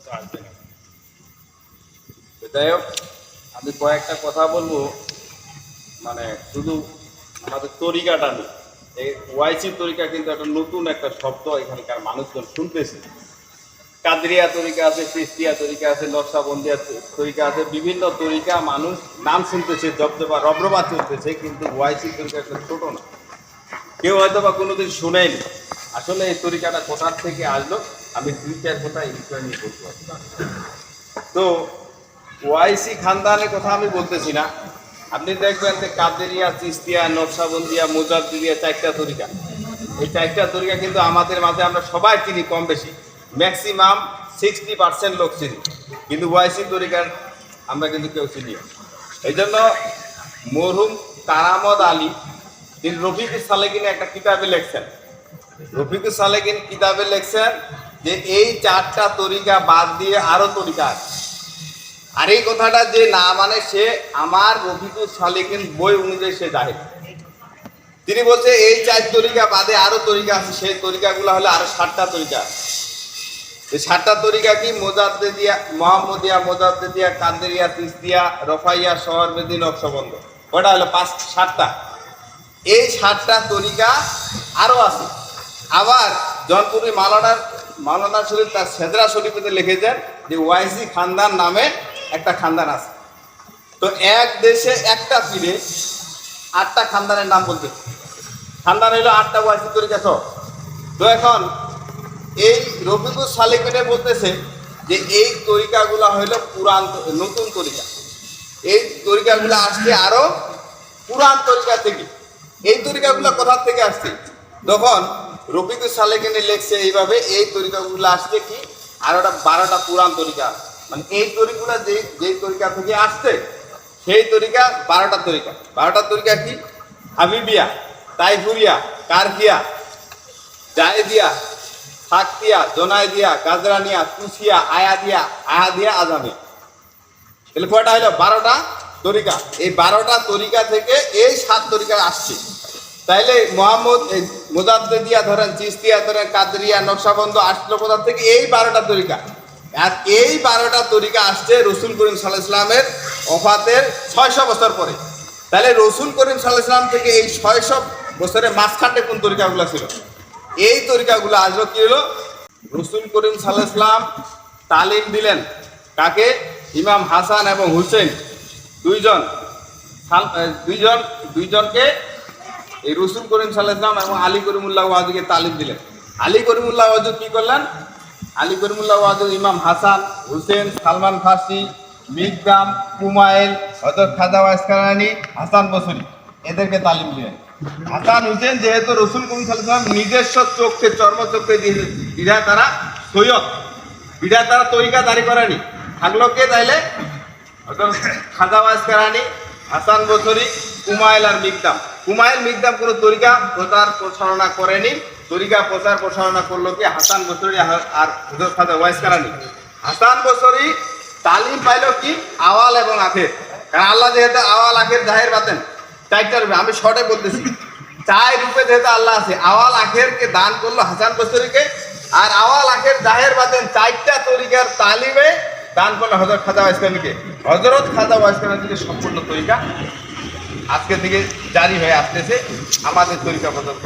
কথা আসবে না। যাই আমি কয়েকটা কথা বলব। মানে শুধু আমাদের তরিকাটা নেই। এই ওয়াইসি তরিকা কিন্তু একটা নতুন একটা শব্দ এখানকার মানুষজন শুনতেছে। কাদরিয়া তরিকা আছে ক্রিস্টিয়া তরিকা আছে, নকশাবন্দিয়া তরিকা আছে, বিভিন্ন তরিকা মানুষ নাম শুনতেছে, জবজবা, রব্রবা চলতেছে, কিন্তু ওয়াইসি তরিকা একটা ছোট না। কেউ হয়তো বা কোনোদিন শুনেনি। আসলে এই তরিকাটা কোথার থেকে আসলো? আমি দুই চার কথা বিষয় নিয়ে বলতে তো ওয়াইসি খানদানের কথা আমি বলতেছি না। আপনি দেখবেন যে কাদেরিয়া, চিস্তিয়া, নকশাবন্দিয়া, মুজাদ্দিদিয়া চারটা তরিকা। এই চারটা তরিকা কিন্তু আমাদের মাঝে আমরা সবাই চিনি কম বেশি। ম্যাক্সিমাম সিক্সটি পার্সেন্ট লোক চিনি। কিন্তু ওয়াইসি তরিকার আমরা কিন্তু কেউ চিনি এই জন্য মরহুম কারামদ আলী, তিনি রফিকুল সালেকিনে একটা কিতাবে লেখছেন। রফিকুল সালেকিন কিতাবে লেখছেন যে এই চারটা তরিকা বাদ দিয়ে আরও তরিকা আছে। আর এই কথাটা যে না মানে সে আমার রফিকুল সালেকিন বই অনুযায়ী সে জাহেল তিনি বলছে, এই চার তরিকা বাদে আরও তরিকা আছে। সেই তরিকাগুলো হলো আরও ষাটটা তরিকা। এই ষাটটা তরিকা কি? মোজাদ্দেদিয়া, মোহাম্মদিয়া, মোজাদ্দেদিয়া কাদেরিয়া তিস্তিয়া, রফাইয়া, শহরবেদি নকশবন্ধ ওটা হলো? পাঁচ ষাটটা এই ষাটটা তরিকা আরও আছে। আবার জনপুরি মালানার মালানা শরীফ তার সেদরা শরীফেতে লিখেছেন যে ওয়াইসি খানদান নামে একটা খানদান আছে। তো এক দেশে একটা পীরে আটটা খানদানের নাম বলতে খানদান হলো আটটা ওয়াইসি তরিকা সব তো এখন এই রফিকুল সালিকেটে বলতেছে যে এই তরিকাগুলো হলো পুরান নতুন তরিকা। এই তরিকাগুলো আসছে আরও পুরান তরিকা থেকে। এই তরিকাগুলো কোথা থেকে আসছে? তখন রফিকুল সালেকিনে লেখছে এইভাবে, এই তরিকাগুলো আসছে কি? আর ওটা বারোটা পুরান তরিকা। মানে এই তরিকাগুলো যে যেই তরিকা থেকে আসছে, সেই তরিকা বারোটা তরিকা। বারোটা তরিকা কি? হাবিবিয়া, তাইফুরিয়া, কারফিয়া, জায়দিয়া থাকতিয়া জোনাইদিয়া গাজরানিয়া, তুসিয়া, আয়াদিয়া আয়াদিয়া আজামিয়া তাহলে কয়টা হলো? বারোটা তরিকা। এই বারোটা তরিকা থেকে এই সাত তরিকা আসছে। তাইলে মোহাম্মদ, এই মোজাদ্দেদিয়া ধরেন চিস্তিয়া ধরেন, কাদরিয়া নকশাবন্ধ আসলো কোথা থেকে? এই বারোটা তরিকা। আর এই বারোটা তরিকা আসছে রসুল করিম সাল্লাহ ইসলামের অফাতের ছয়শো বছর পরে। তাহলে রসুল করিম সাল্লাহ ইসলাম থেকে এই ছয়শো বছরের মাঝখানটা কোন তরিকাগুলো ছিল? এই তরিকাগুলো আসলো কি হলো? রসুল করিম সাল্লাহ ইসলাম তালিম দিলেন কাকে? ইমাম হাসান এবং হুসেন। দুইজন দুইজন দুইজনকে এই রসুল করিম সাল্লাহ ইসলাম এবং আলী করিমুল্লাহ ওয়াজুকে তালিম দিলেন। আলী করিমুল্লাহ ওয়াজু কি করলেন? আলী করিমুল্লাহ ওয়াজু ইমাম হাসান, হুসেন, সালমান ফার্সি, মিকদাম, কুমাইল হজরত খাজা ওয়াইসকারানি হাসান বসরি এদেরকে তালিম দিলেন। হাসান, হুসেন যেহেতু রসুল করিম সাল্লাহ নিজস্ব চোখকে, চর্মচোখকে বিধায় তারা সৈয়দ, বিধায় তারা তরিকা দাঁড়ি করেনি। থাকল কে তাইলে? খাজা ওয়াইসকারানি হাসান বসরি, কুমাইল আর মিকদাম। কুমাইল মিকদাম কোনো তরিকা প্রচার প্রসারণা করেনি। তরিকা প্রচার প্রসারণা করল কি? হাসান বসরি আর- হুজুর খাজা ওয়াইসকারানি হাসান বসরি তালিম পাইলো কি? আওয়াল এবং আখের। কারণ আল্লাহ যেহেতু আওয়াল, আখের, জাহের বাতেন চারটা রূপে। আমি শর্টে বলতেছি। চার রূপে যেহেতু আল্লাহ আছে, আওয়াল, আখেরকে দান করল হাসান বসরিকে। আর আওয়াল, আখের, জাহের বাতেন চারটা তরিকার তালিমে দান করল হজরত খাজা ওয়াইসকামিকে হজরত খাজা ওয়াইসকামের দিকে সম্পূর্ণ তরিকা। আজকে থেকে জারি হয়ে আসতেছে। আমাদের তরিকা পর্যন্ত